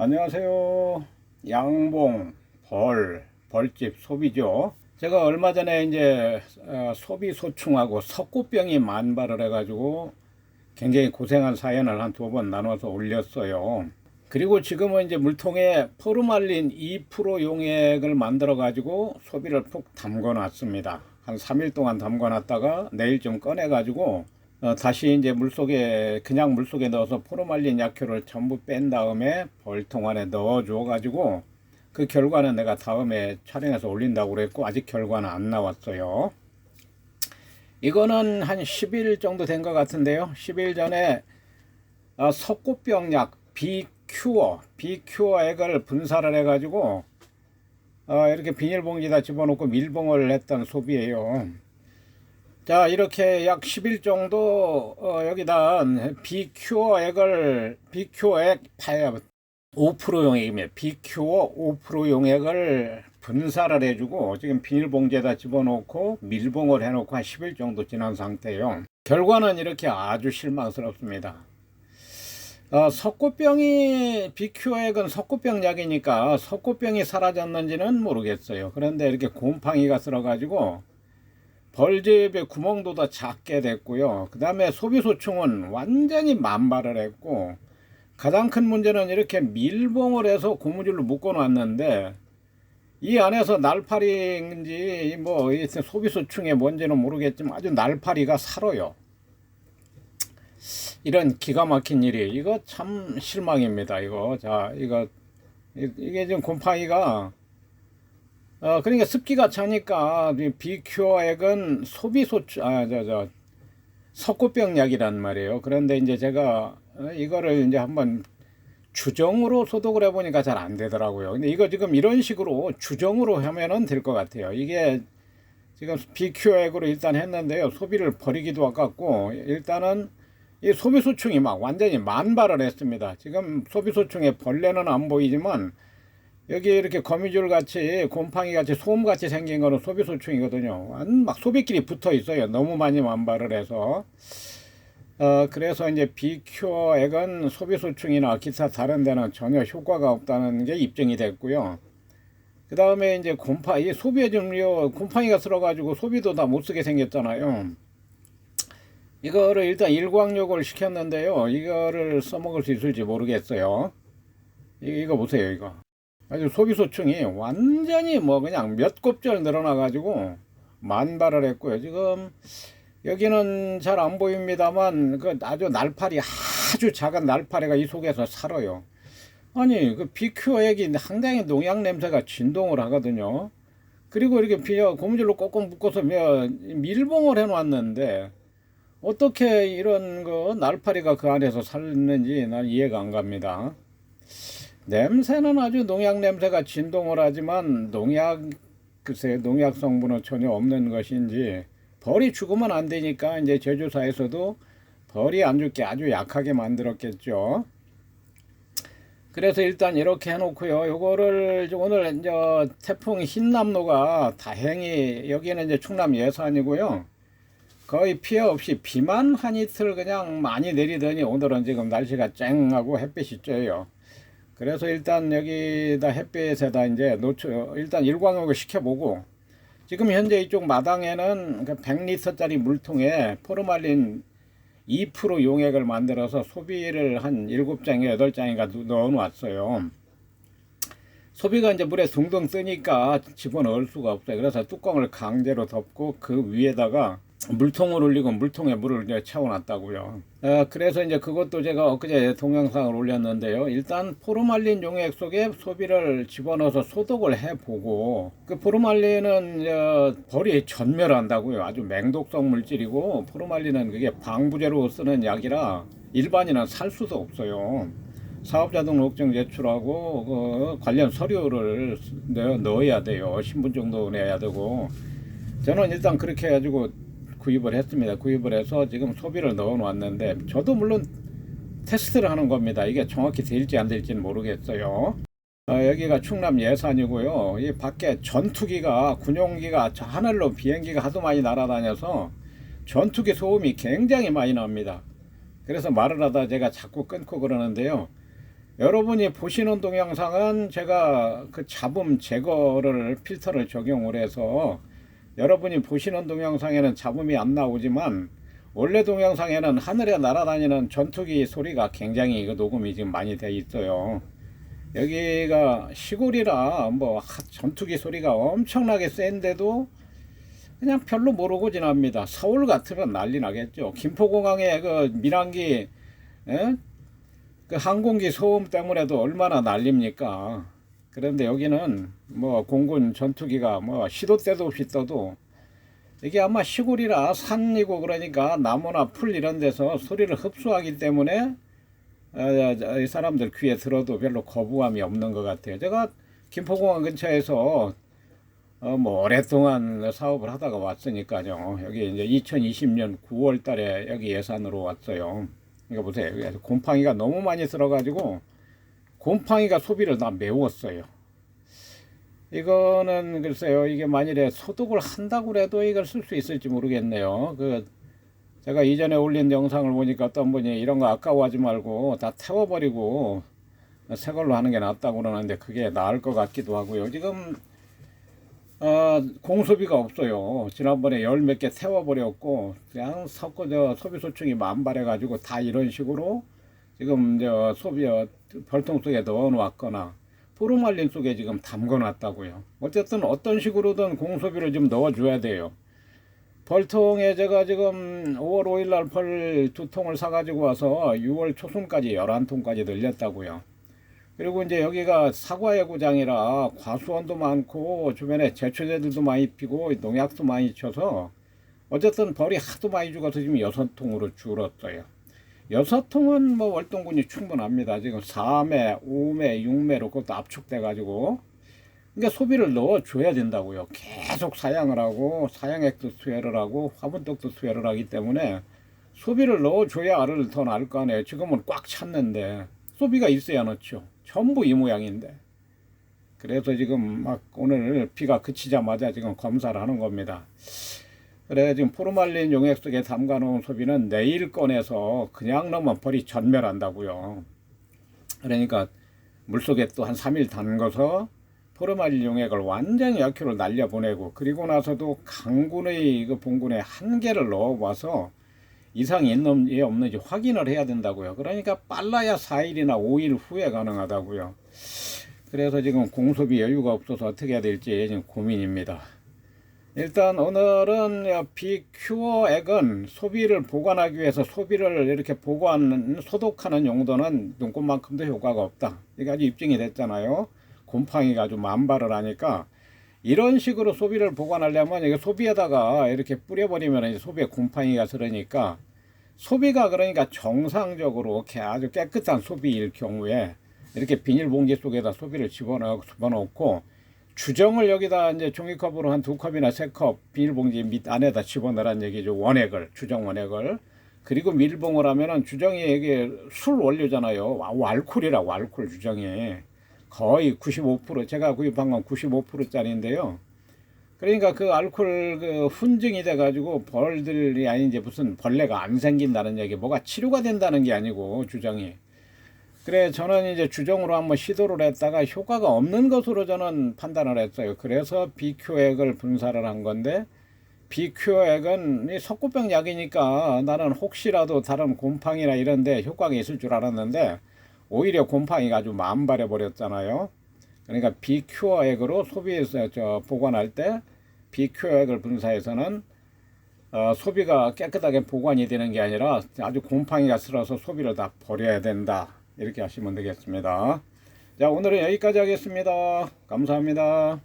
안녕하세요. 양봉 벌 벌집 소비죠. 제가 얼마 전에 이제 어, 소비 소충하고 석고병이 만발을 해가지고 굉장히 고생한 사연을 한 두 번 나눠서 올렸어요. 그리고 지금은 이제 물통에 포르말린 2% 용액을 만들어 가지고 소비를 푹 담궈 놨습니다. 한 3일 동안 담궈 놨다가 내일 좀 꺼내 가지고 어, 다시 이제 물속에 그냥 물속에 넣어서 포르말린 약효를 전부 뺀 다음에 벌통 안에 넣어 줘 가지고 그 결과는 내가 다음에 촬영해서 올린다고 그랬고 아직 결과는 안 나왔어요. 이거는 한 10일 정도 된 것 같은데요. 10일 전에 어, 석고병약 비큐어 비큐어 액을 분사를 해가지고 어, 이렇게 비닐봉지에다 집어넣고 밀봉을 했던 소비예요. 자 이렇게 약 10일 정도 어, 여기다 비큐어 액을 비큐어 액 5% 용액이며 비큐어 5% 용액을 분사를 해주고 지금 비닐봉지에다 집어넣고 밀봉을 해놓고 한 10일 정도 지난 상태예요. 결과는 이렇게 아주 실망스럽습니다. 어, 석고병이 비큐어액은 석고병 약이니까 석고병이 사라졌는지는 모르겠어요. 그런데 이렇게 곰팡이가 쓸어가지고 벌집의 구멍도 더 작게 됐고요. 그 다음에 소비소충은 완전히 만발을 했고 가장 큰 문제는 이렇게 밀봉을 해서 고무줄로 묶어 놨는데 이 안에서 날파리인지 뭐 소비소충의 뭔지는 모르겠지만 아주 날파리가 살아요. 이런 기가 막힌 일이 이거 참 실망입니다. 이거 자 이거 이- 이게 지금 곰팡이가 어 그러니까 습기가 차니까 비큐어액은 소비소충 아저 저 석고병 약이란 말이에요. 그런데 이제 제가 어, 이거를 이제 한번 주정으로 소독을 해보니까 잘 안 되더라고요. 근데 이거 지금 이런 식으로 주정으로 하면은 될 것 같아요. 이게 지금 비큐어액으로 일단 했는데요. 소비를 버리기도 아깝고 일단은 이 소비소충이 막 완전히 만발을 했습니다. 지금 소비소충에 벌레는 안 보이지만 여기 이렇게 거미줄 같이 곰팡이 같이 소음 같이 생긴 거는 소비소충이거든요. 완막 소비끼리 붙어 있어요. 너무 많이 만발을 해서. 어, 그래서 이제 비큐어액은 소비소충이나 기타 다른 데는 전혀 효과가 없다는 게 입증이 됐고요. 그 다음에 이제 곰팡이, 소비에 좀요, 곰팡이가 쓸어가지고 소비도 다 못 쓰게 생겼잖아요. 이거를 일단 일광욕을 시켰는데요. 이거를 써먹을 수 있을지 모르겠어요. 이- 이거 보세요, 이거. 아주 소비소충이 완전히 뭐 그냥 몇 곱절 늘어나가지고 만발을 했고요. 지금 여기는 잘 안 보입니다만 그 아주 날파리 아주 작은 날파리가 이 속에서 살아요. 아니 그 비큐어액이 상당히 농약 냄새가 진동을 하거든요. 그리고 이렇게 비어 고무줄로 꼭꼭 묶어서 며- 밀봉을 해놨는데 어떻게 이런 거 날파리가 그 안에서 살는지 난 이해가 안 갑니다. 냄새는 아주 농약 냄새가 진동을 하지만 농약 글쎄 농약 성분은 전혀 없는 것인지 벌이 죽으면 안 되니까 이제 제조사에서도 벌이 안 죽게 아주 약하게 만들었겠죠. 그래서 일단 이렇게 해놓고요. 요거를 오늘 이제 태풍 흰남노가 다행히 여기는 이제 충남 예산이고요. 거의 피해 없이 비만 한 이틀 그냥 많이 내리더니 오늘은 지금 날씨가 쨍하고 햇빛이 쬐요. 그래서 일단 여기다 햇빛에다 이제 노출 일단 일광욕을 시켜보고 지금 현재 이쪽 마당에는 그 100리터짜리 물통에 포르말린 2% 용액을 만들어서 소비를 한 7장에 8장인가 넣어 놨어요. 소비가 이제 물에 둥둥 뜨니까 집어넣을 수가 없어요. 그래서 뚜껑을 강제로 덮고 그 위에다가 물통을 올리고 물통에 물을 이제 채워놨다고요. 어, 그래서 이제 그것도 제가 엊그제 동영상을 올렸는데요. 일단 포르말린 용액 속에 소비를 집어넣어서 소독을 해보고 그 포르말린은 어, 벌이 전멸한다고요. 아주 맹독성 물질이고 포르말린은 그게 방부제로 쓰는 약이라 일반인은 살 수도 없어요. 사업자 등록증 제출하고 그 관련 서류를 넣- 넣어야 돼요. 신분증도 내야 되고 저는 일단 그렇게 해가지고 구입을 했습니다. 구입을 해서 지금 소비를 넣어 놨는데 저도 물론 테스트를 하는 겁니다. 이게 정확히 될지 안 될지는 모르겠어요. 어, 여기가 충남 예산이고요. 이 밖에 전투기가 군용기가 저 하늘로 비행기가 하도 많이 날아다녀서 전투기 소음이 굉장히 많이 납니다. 그래서 말을 하다 제가 자꾸 끊고 그러는데요. 여러분이 보시는 동영상은 제가 그 잡음 제거를 필터를 적용을 해서 여러분이 보시는 동영상에는 잡음이 안 나오지만 원래 동영상에는 하늘에 날아다니는 전투기 소리가 굉장히 그 녹음이 지금 많이 돼 있어요. 여기가 시골이라 뭐 하- 전투기 소리가 엄청나게 센데도 그냥 별로 모르고 지납니다. 서울 같으면 난리 나겠죠. 김포공항에 그 밀항기 에? 그 항공기 소음 때문에도 얼마나 난립니까? 그런데 여기는 뭐 공군 전투기가 뭐 시도 때도 없이 떠도 이게 아마 시골이라 산이고 그러니까 나무나 풀 이런 데서 소리를 흡수하기 때문에 어, 이 사람들 귀에 들어도 별로 거부감이 없는 것 같아요. 제가 김포공항 근처에서 어, 뭐 오랫동안 사업을 하다가 왔으니까요. 여기 이제 2020년 9월 달에 여기 예산으로 왔어요. 이거 보세요. 곰팡이가 너무 많이 들어가지고 곰팡이가 소비를 다 메웠어요. 이거는 글쎄요. 이게 만일에 소독을 한다고 해도 이걸 쓸 수 있을지 모르겠네요. 그 제가 이전에 올린 영상을 보니까 어떤 분이 이런 거 아까워하지 말고 다 태워버리고 새 걸로 하는 게 낫다고 그러는데 그게 나을 것 같기도 하고요. 지금 어, 공소비가 없어요. 지난번에 열 몇 개 태워버렸고 그냥 섞어 저 소비 소총이 만발해가지고 다 이런 식으로 지금 저 소비 어, 벌통 속에 넣어놓았거나 포르말린 속에 지금 담궈놨다고요. 어쨌든 어떤 식으로든 공소비를 좀 넣어줘야 돼요. 벌통에 제가 지금 5월 5일 날 벌 두 통을 사가지고 와서 6월 초순까지 11통까지 늘렸다고요. 그리고 이제 여기가 사과예구장이라 과수원도 많고 주변에 제초제들도 많이 피고 농약도 많이 쳐서 어쨌든 벌이 하도 많이 죽어서 지금 여섯 통으로 줄었어요. 여섯 통은 뭐 월동군이 충분합니다. 지금 4매, 5매, 6매로 그것도 압축돼 가지고 그러니까 소비를 넣어 줘야 된다고요. 계속 사양을 하고 사양액도 수혈을 하고 화분떡도 수혈을 하기 때문에 소비를 넣어 줘야 알을 더 나을 거 아니에요. 지금은 꽉 찼는데 소비가 있어야 넣죠. 전부 이 모양인데. 그래서 지금 막 오늘 비가 그치자마자 지금 검사를 하는 겁니다. 그래 지금 포르말린 용액 속에 담가 놓은 소비는 내일 꺼내서 그냥 넣으면 벌이 전멸한다고요. 그러니까 물속에 또 한 3일 담궈서 포르말린 용액을 완전히 약효를 날려보내고 그리고 나서도 강군의 그 봉군에 한 개를 넣어봐서 이상이 있는지 없는지 확인을 해야 된다고요. 그러니까 빨라야 4일이나 5일 후에 가능하다고요. 그래서 지금 공소비 여유가 없어서 어떻게 해야 될지 지금 고민입니다. 일단 오늘은 비큐어액은 소비를 보관하기 위해서 소비를 이렇게 보관 소독하는 용도는 눈꽃만큼도 효과가 없다. 이게 아주 입증이 됐잖아요. 곰팡이가 아주 만발을 하니까 이런 식으로 소비를 보관하려면 이게 소비에다가 이렇게 뿌려버리면 소비에 곰팡이가 들으니까 소비가 그러니까 정상적으로 이렇게 아주 깨끗한 소비일 경우에 이렇게 비닐봉지 속에다 소비를 집어넣고 주정을 여기다 이제 종이컵으로 한 두 컵이나 세 컵 비닐봉지 밑 안에다 집어넣으란 얘기죠. 원액을 주정 원액을 그리고 밀봉을 하면은 주정이 이게 술 원료잖아요. 와, 알코올이라고 알코올 주정이 거의 95% 제가 구입한 건 95%짜리인데요. 그러니까 그 알코올 그 훈증이 돼가지고 벌들이 아니 이제 무슨 벌레가 안 생긴다는 얘기, 뭐가 치료가 된다는 게 아니고 주정이. 그래 저는 이제 주정으로 한번 시도를 했다가 효과가 없는 것으로 저는 판단을 했어요. 그래서 비큐액을 분사를 한 건데 비큐액은 이 석고병 약이니까 나는 혹시라도 다른 곰팡이나 이런데 효과가 있을 줄 알았는데 오히려 곰팡이가 아주 만발해 버렸잖아요. 그러니까 비큐어액으로 소비해서 저 보관할 때 비큐어액을 분사해서는 어, 소비가 깨끗하게 보관이 되는 게 아니라 아주 곰팡이가 쓸어서 소비를 다 버려야 된다. 이렇게 하시면 되겠습니다. 자, 오늘은 여기까지 하겠습니다. 감사합니다.